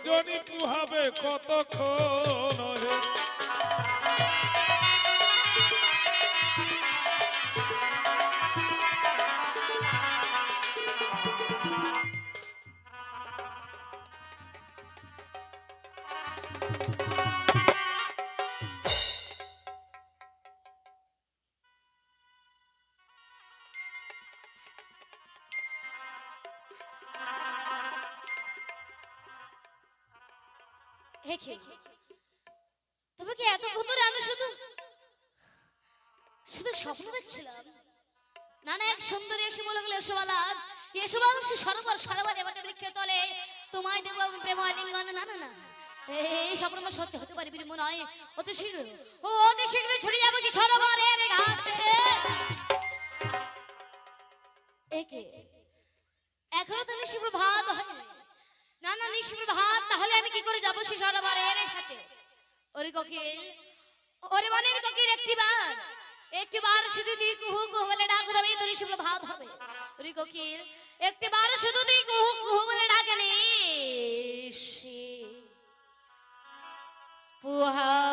রজনী পুহাবে কতক্ষণ Thank হে? খে তবে কি এতক্ষণ ধরে আমি শুধু শুধু স্বপ্ন দেখছিলাম। না না এক সুন্দরী এসে বলে গেল এসো বালার এসো বালার সে সরোবর সরোবর এবারে বৃক্ষ তলে। তোমায় দেবো আমি প্রেম আলিঙ্গন। না না না। এই স্বপ্ন আমার সত্যি হতে পারে, বিড়ম্ব নয়। অতি শীঘ্র ও অতি শীঘ্র ছুটে যাব সে সরোবরের ঘাটে। একে, এখনও তো নিশিপুর ভাত হয়নি। না না ভাত তাহলে আমি কি করে যাব ওরে ওরে কোকিল, একটি বার শুধু কুহু কুহু বলে হবে। ওরে কোকিল একটিবার শুধু তুই কুহু কুহু বলে পুহারে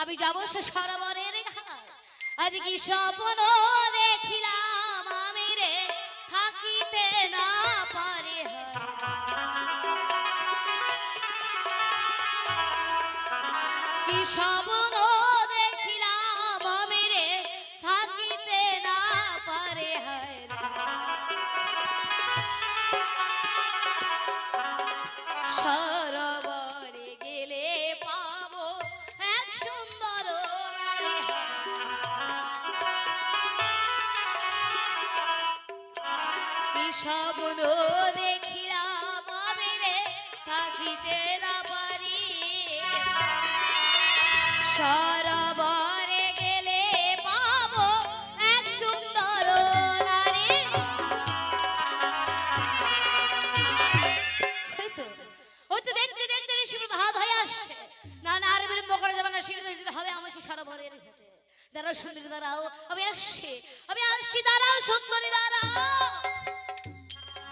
আমি যাব সে সরোবরের আজ কি স্বপ্ন দেখিলাম আমি রে থাকিতে না পারে কি স্বপ্ন দেখিলাম আমি রে থাকিতে না পারি। সরোবরে গেলে পাবো এক সুন্দর নারী। ওই তো, দেখতে দেখতে ঋষির ভাত হয়ে আসছে। না না আর বিলম্ব করা যাবে না শীঘ্র যেতে হবে আমার সেই সরোবরের ঘাটে দাঁড়াও সুন্দরী দাঁড়াও আমি আসছি। আমি আসছি দাঁড়াও সুন্দরী দাঁড়াও।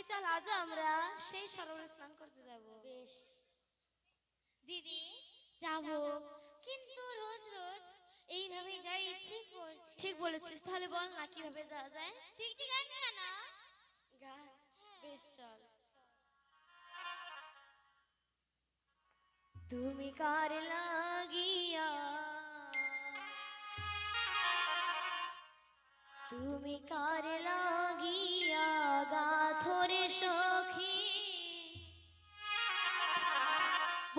তাই চল আজ আমরা সেই সরোবরে স্নান করতে যাব। বেশ। দিদি যাব। কিন্তু রোজ রোজ এইভাবে যাই ইচ্ছে করছে। ঠিক বলেছিস তাহলে বল না কীভাবে যাওয়া যায়? ঠিক ঠিক আছে না গান বেশ চল। তুমি কার লাগিয়া? তুমি কার লাগিয়া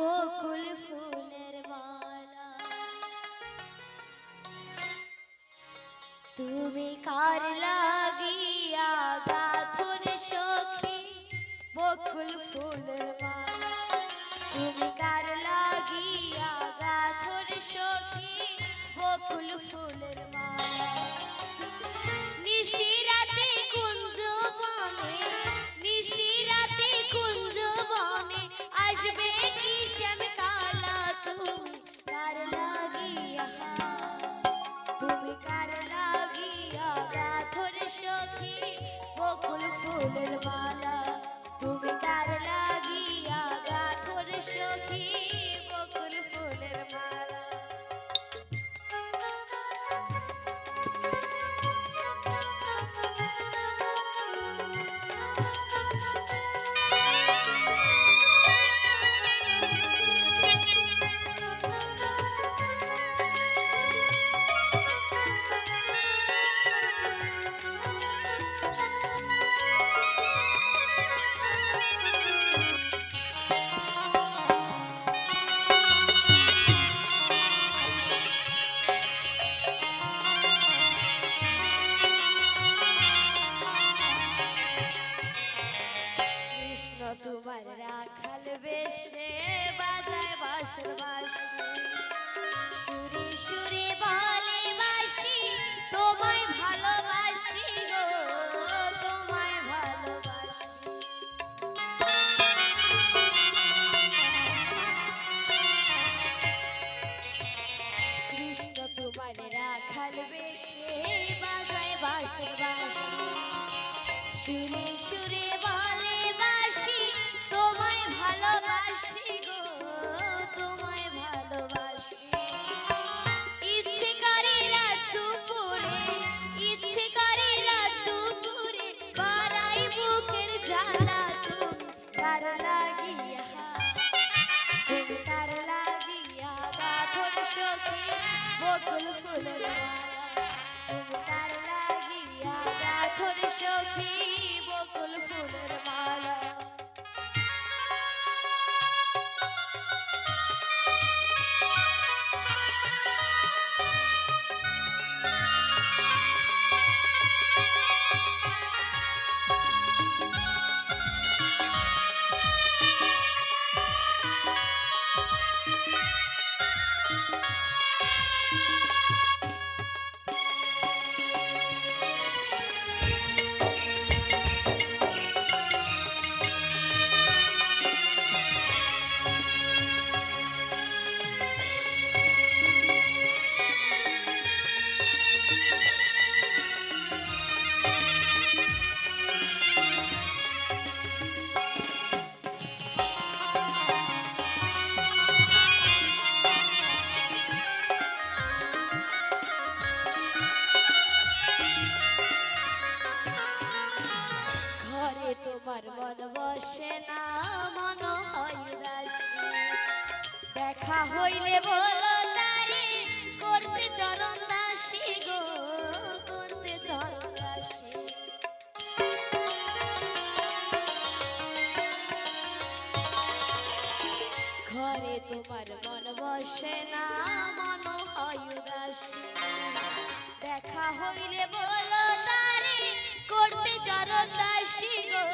বকুল ফুলের মালা। তুমি কার লাগিয়া গাথুর সখী? বকুল ফুলের মালা। তুমি কার লাগিয়া গাথুর সখী? বকুল ফুলের মালা। নিশিরাতে কুঞ্জ বনে, নিশিরাতে কুঞ্জ বনে আসবে বকুল ফুলের তোমার মন বসে না, মন হয় উদাসী। দেখা হইলে বলো তারে, করতে চরণ দাসী গো।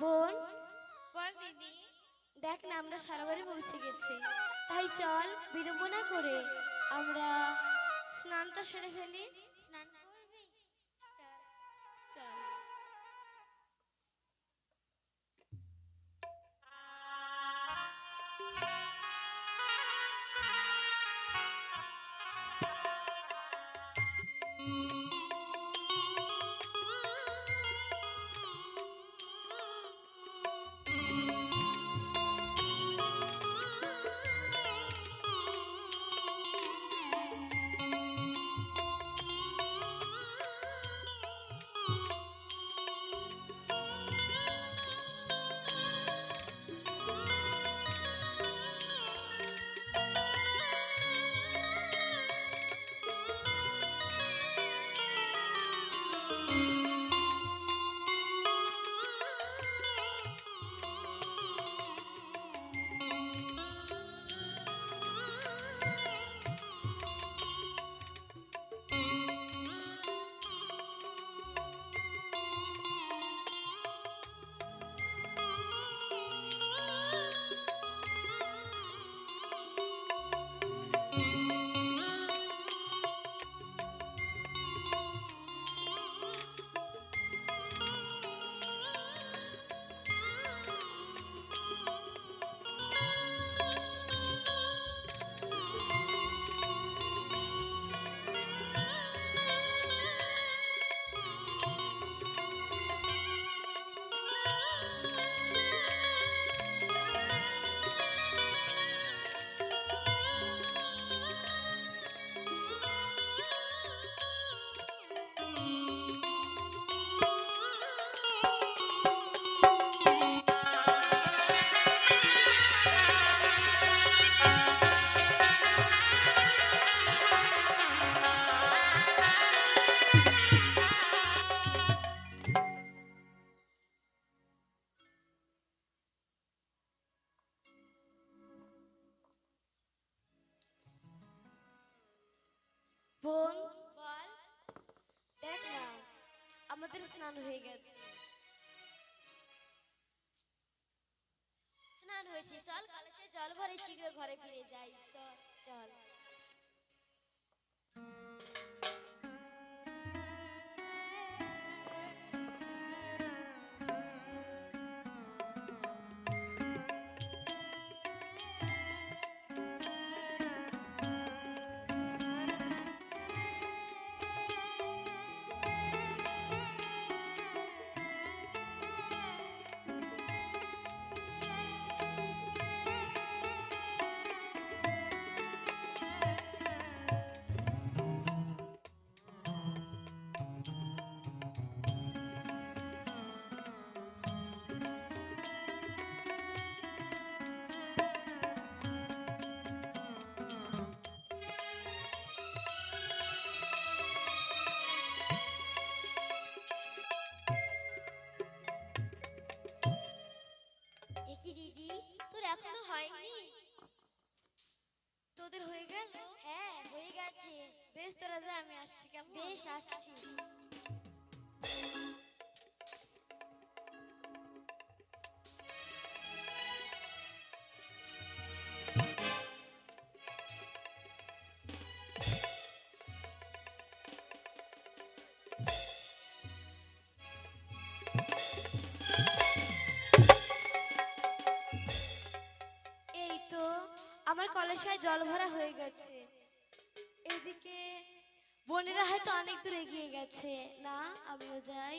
বোন। বল দিদি। দেখ না আমরা সারাবারে পৌঁছে গেছি। তাই চল বিড়ম্বনা করে আমরা স্নানটা সেরে ফেলি। স্নান বোন, বল। দেখ না, আমাদের স্নান হয়ে গেছে। স্নান হয়েছে, চল কলসে জল ভরে শীঘ্র ঘরে ফিরে যাই। চল চল। আমার জল ভরা হয়ে গেছে। এদিকে বোনেরা হয়তো অনেক দূর এগিয়ে গেছে। না, আমিও যাই।